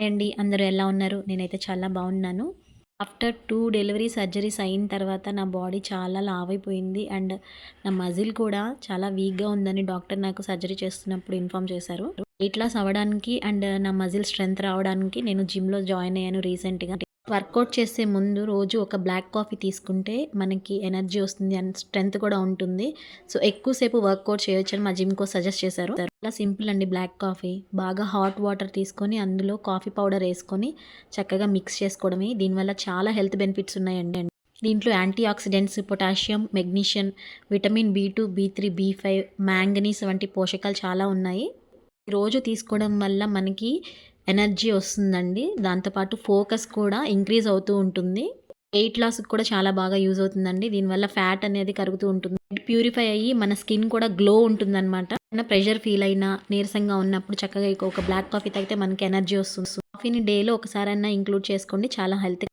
అండి అందరూ ఎలా ఉన్నారు? నేనైతే చాలా బాగున్నాను. ఆఫ్టర్ టూ డెలివరీ సర్జరీస్ అయిన తర్వాత నా బాడీ చాలా లావ్ అయిపోయింది అండ్ నా మజిల్ కూడా చాలా వీక్గా ఉందని డాక్టర్ నాకు సర్జరీ చేస్తున్నప్పుడు ఇన్ఫామ్ చేశారు. వెయిట్ లాస్ అవ్వడానికి అండ్ నా మజిల్ స్ట్రెంగ్త్ రావడానికి నేను జిమ్లో జాయిన్ అయ్యాను రీసెంట్గా వర్కౌట్ చేసే ముందు రోజు ఒక బ్లాక్ కాఫీ తీసుకుంటే మనకి ఎనర్జీ వస్తుంది అండ్ స్ట్రెంగ్త్ కూడా ఉంటుంది. సో ఎక్కువసేపు వర్కౌట్ చేయొచ్చు అని మా జిమ్ కో సజెస్ట్ చేశారు. చాలా సింపుల్ అండి బ్లాక్ కాఫీ. బాగా హాట్ వాటర్ తీసుకొని అందులో కాఫీ పౌడర్ వేసుకొని చక్కగా మిక్స్ చేసుకోవడమే. దీనివల్ల చాలా హెల్త్ బెనిఫిట్స్ ఉన్నాయండి. దీంట్లో antioxidants potassium magnesium vitamin B two B three B five manganese వంటి పోషకాలు చాలా ఉన్నాయి. రోజు తీసుకోవడం వల్ల మనకి ఎనర్జీ వస్తుందండి. దాంతోపాటు ఫోకస్ కూడా ఇంక్రీజ్ అవుతూ ఉంటుంది. వెయిట్ లాస్కి కూడా చాలా బాగా యూజ్ అవుతుందండి. దీనివల్ల ఫ్యాట్ అనేది కరుగుతూ ఉంటుంది. ప్యూరిఫై అయ్యి మన స్కిన్ కూడా గ్లో ఉంటుందన్నమాట. మన ప్రెషర్ ఫీల్ అయినా నీరసంగా ఉన్నప్పుడు చక్కగా ఒక బ్లాక్ కాఫీ తాగితే మనకి ఎనర్జీ వస్తుంది. కాఫీని డేలో ఒకసారైనా ఇంక్లూడ్ చేసుకోండి. చాలా హెల్త్